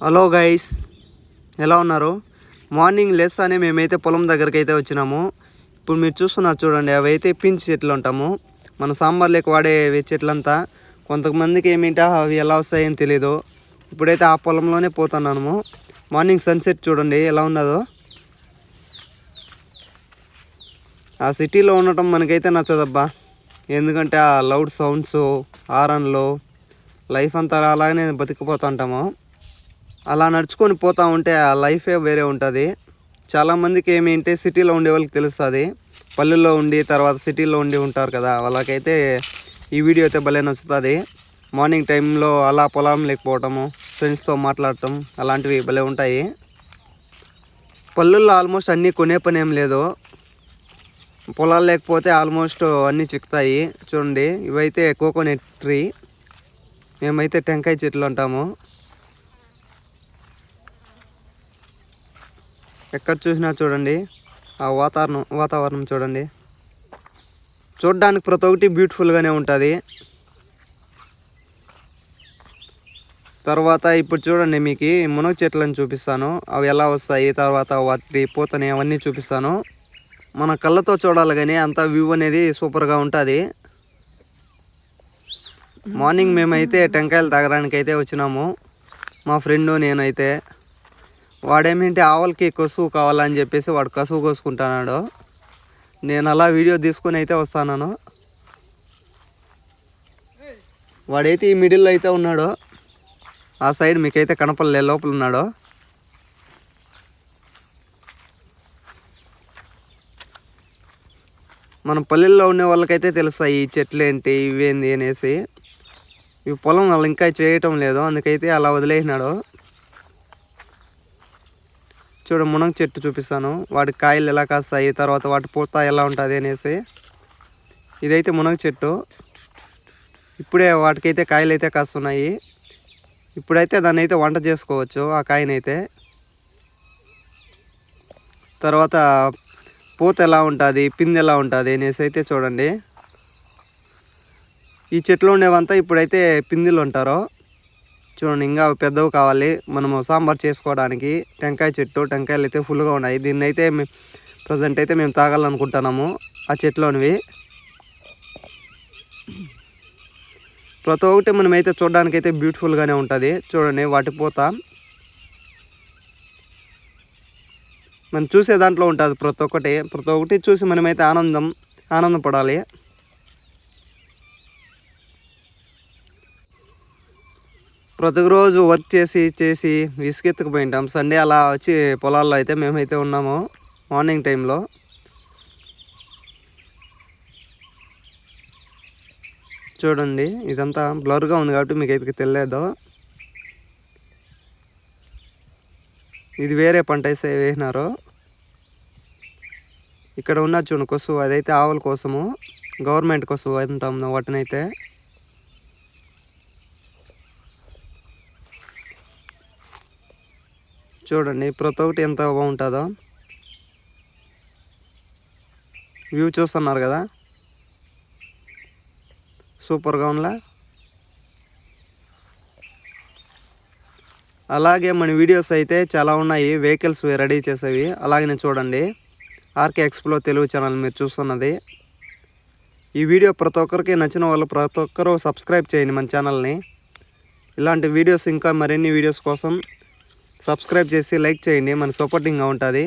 Hello guys ఎలా ఉన్నారు? Morning లేస్తానే మేమైతే పొలం దగ్గరికి అయితే వచ్చినాము. ఇప్పుడు మీరు చూస్తున్నారు చూడండి అవి అయితే పించి చెట్లు ఉంటాము. మన సాంబార్లోకి వాడే చెట్లంతా కొంతమందికి ఏమిటా అవి ఎలా వస్తాయని తెలియదు ఇప్పుడైతే ఆ పొలంలోనే పోతున్నాము. మార్నింగ్ సన్సెట్ చూడండి ఎలా ఉన్నదో. ఆ సిటీలో ఉండటం మనకైతే నచ్చదబ్బా. ఎందుకంటే ఆ లౌడ్ సౌండ్స్ హారన్లు లైఫ్ అంతా అలాగనే బతికిపోతుంటాము అలా నడుచుకొని పోతూ ఉంటే ఆ లైఫే వేరే ఉంటుంది. చాలామందికి ఏమేంటే సిటీలో ఉండే వాళ్ళకి తెలుస్తుంది. పల్లెల్లో ఉండి తర్వాత సిటీలో ఉండి ఉంటారు కదా వాళ్ళకైతే ఈ వీడియో అయితే భలే నచ్చుతుంది. మార్నింగ్ టైంలో అలా పొలం లేకపోవటము ఫ్రెండ్స్తో మాట్లాడటం అలాంటివి భలే ఉంటాయి. పల్లెల్లో ఆల్మోస్ట్ అన్నీ కొనే పని ఏం లేదు. పొలాలు లేకపోతే ఆల్మోస్ట్ అన్నీ చిక్కుతాయి. చూడండి ఇవైతే కోకోనట్ ట్రీ. మేమైతే టెంకాయ చెట్లు అంటాము. ఎక్కడ చూసినా చూడండి. ఆ వాతావరణం వాతావరణం చూడండి. చూడడానికి ప్రతి ఒక్కటి బ్యూటిఫుల్గానే ఉంటుంది. తర్వాత ఇప్పుడు చూడండి మీకు మునగ చెట్లను చూపిస్తాను. అవి ఎలా వస్తాయి తర్వాత వాటి పూతని అవన్నీ చూపిస్తాను. మన కళ్ళతో చూడాలి కానీ అంత వ్యూ అనేది సూపర్గా ఉంటుంది. మార్నింగ్ మేమైతే టెంకాయలు తాగడానికి అయితే వచ్చినాము. మా ఫ్రెండు నేనైతే. వాడేమింటే ఆవులకి కసువు కావాలని చెప్పేసి వాడు కసువు కోసుకుంటున్నాడు. నేను అలా వీడియో తీసుకుని అయితే వస్తాను వాడైతే ఈ మిడిల్లో అయితే ఉన్నాడు. ఆ సైడ్ మీకైతే కనపడలే లోపల ఉన్నాడు. మన పల్లెల్లో ఉండే వాళ్ళకైతే తెలుస్తాయి ఈ చెట్లు ఏంటి ఇవేంది అనేసి. ఈ పొలం వాళ్ళు ఇంకా చేయటం లేదు అందుకైతే అలా వదిలేసినాడు. చూడు మునగ చెట్టు చూపిస్తాను. వాటి కాయలు ఎలా కాస్తాయి తర్వాత వాటి పూత ఎలా ఉంటుంది అనేసి. ఇదైతే మునగ చెట్టు. ఇప్పుడే వాటికైతే కాయలు అయితే కాస్తున్నాయి. ఇప్పుడైతే దాన్ని అయితే వంట చేసుకోవచ్చు ఆ కాయనైతే. తర్వాత పూత ఎలా ఉంటుంది పింది ఎలా ఉంటుంది అనేసి అయితే చూడండి. ఈ చెట్లు ఉండేవంతా ఇప్పుడైతే పిందిలు ఉంటారు. చూడండి ఇంకా పెద్దవి కావాలి. మనము సాంబార్ చేసుకోవడానికి టెంకాయ చెట్టు టెంకాయలు అయితే ఫుల్గా ఉన్నాయి. దీన్ని అయితే ప్రజెంట్ అయితే మేము తాగాలనుకుంటున్నాము ఆ చెట్లోనివి. ప్రతి ఒక్కటి మనమైతే చూడడానికి అయితే బ్యూటిఫుల్గానే ఉంటుంది. చూడండి వాటి పూత. మనం చూసే దాంట్లో ఉంటుంది ప్రతి ఒక్కటి. ప్రతి ఒక్కటి చూసి మనమైతే ఆనందం ఆనందపడాలి. ప్రతిరోజు వర్క్ చేసి చేసి విసుగెత్తుకుపోయింటాం సండే అలా వచ్చి పొలాల్లో అయితే మేమైతే ఉన్నాము మార్నింగ్ టైంలో. చూడండి ఇదంతా బ్లర్గా ఉంది కాబట్టి మీకు అయితే తెలియదు. ఇది వేరే పంట వేసే వేసినారు. ఇక్కడ ఉన్న చూడు కొసు అదైతే ఆవుల కోసము గవర్నమెంట్ కోసం అంటాం వాటినైతే. చూడండి ప్రతి ఒక్కటి ఎంత బాగుంటుందో. వ్యూ చూస్తున్నారు కదా? సూపర్గా ఉందా? అలాగే మన వీడియోస్ అయితే చాలా ఉన్నాయి. వెహికల్స్ రెడీ చేసేవి. అలాగే చూడండి ఆర్కే ఎక్స్ప్లో తెలుగు ఛానల్ మీరు చూస్తున్నది. ఈ వీడియో ప్రతి ఒక్కరికి నచ్చిన వాళ్ళు ప్రతి ఒక్కరూ సబ్స్క్రైబ్ చేయండి మన ఛానల్ని ఇలాంటి వీడియోస్ ఇంకా మరిన్ని వీడియోస్ కోసం సబ్స్క్రైబ్ చేసి లైక్ చేయండి. మన సపోర్టింగ్గా ఉంటుంది.